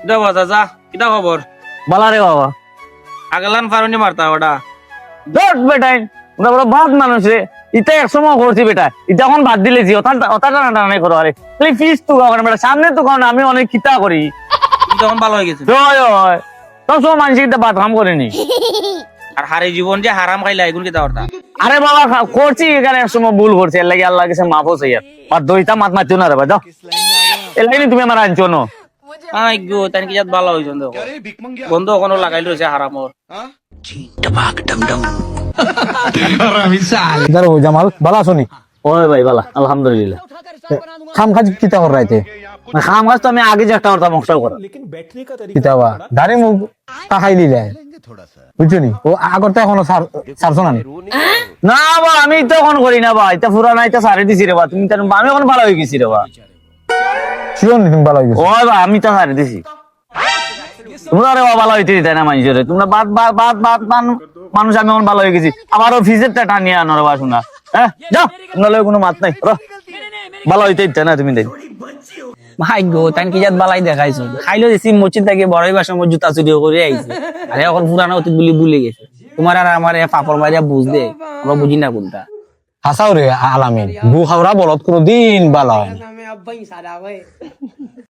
কিটা বাজা যা কিটা খবর বালা রে বাবা। আগলান ফারুনি মারতা ওটা বেটাই ওটা বড় বাদ মানুষ রে। ইটা এক সময় করছি বেটা। ইটা এখন বাদ দিলে জি ওটা ওটা টানা টানা করো আরে খালি ফিস তো কারণ বেটা সামনে তো কারণ আমি অনেক খিতা করি। কিন্তু এখন ভালো হয়ে গেছে। হয় হয়। সব সময় মানুষ বাদ কাম করেনি আর হারে জীবন যে হারাম খাইলা এগুলো কিটা করতা আরে বাবা করছি এখানে এক সময় ভুল করছি এর লাগে আল্লাহ কাছে মাফও চাই আর দইতা মাত মাতিও না রে ভাই যাও এর লাগে তুমি আমার আনছো না। আই গো তাই কি যাত ভালো হইছন দেখো। বন্ধু ওখানে লাগাই লইছে হারামর। ইদার জামাল বালা শুনি ওই ভাই বালা আলহামদুলিল্লাহ। খাম খাজ কিতা কর রাইতে? খাম কাজ তো আমি আগে যে একটা করতাম মশলা করা। কিতা বা দাড়ি মুখ তাকাই দিলে বুঝছ নি? ও আগর তো এখনও সারছো না না? বা আমি তো এখন করি না বা এটা পুরা না এটা সারে দিছি রে বা তুমি আমি এখন ভালো হয়ে গেছি রে বা। শিওর তুমি ভালো হয়ে ওই বা আমি তো সারে দিছি। তোমরা রে ভালো হইতে দিতে না মানুষের তোমরা বাদ বাদ বাদ বাদ মানুষ আমি এখন ভালো হয়ে গেছি। আমার অফিসের টা টানিয়ে আনো রে বা শোনা। হ্যাঁ যাও তোমরা কোনো মাত নাই ভালো হইতে দিতে না তুমি দেখ ভাই গো তাই কি যাত বালাই দেখাইছো। খাইলো দিছি মসজিদ থেকে বড়ই বাসা মোর জুতা চুরি করে আইছে আরে এখন পুরানো অতীত বলি ভুলে গেছে। তোমার আর আমার পাপড় মারিয়া বুঝ দে আমরা বুঝি না কোনটা হাসাও রে আলামিন। গু খাওয়া বলত কোনো দিন বালা হয় না। 啥家啥家伙